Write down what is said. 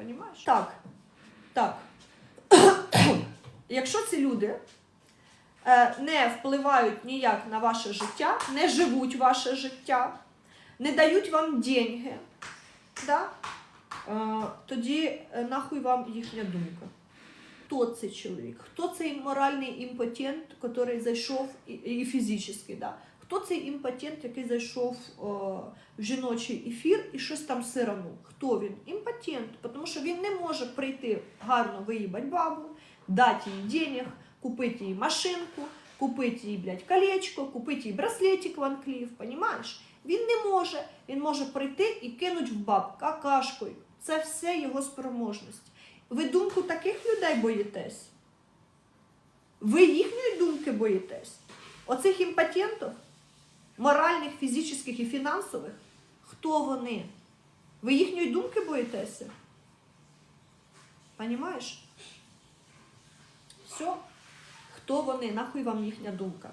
Понімаєш? Так. Так. Якщо ці люди е, не впливають ніяк на ваше життя, не живуть ваше життя, не дають вам деньги, да? е, тоді е, нахуй вам їхня думка. Хто цей чоловік? Хто цей моральний імпотент, який зайшов і, і фізичний, да? Хто цей імпотент, який зайшов е, в жіночий ефір і щось там сиранув? Хто він? Імпотент, тому що він не може прийти гарно виїбати бабу, дати їй денег, купити їй машинку, купити їй, блядь, колечко, купити їй браслетик Ван Кліф, понімаєш? Він не може. Він може прийти і кинуть в баб какашкою. Це все його спроможність. Ви думку таких людей боїтесь? Ви їхньої думки боїтесь? Оцих імпотентів, моральних, фізичних і фінансових? Хто вони? Ви їхньої думки боїтеся? Понімаєш? Все. Хто вони? Нахуй вам їхня думка?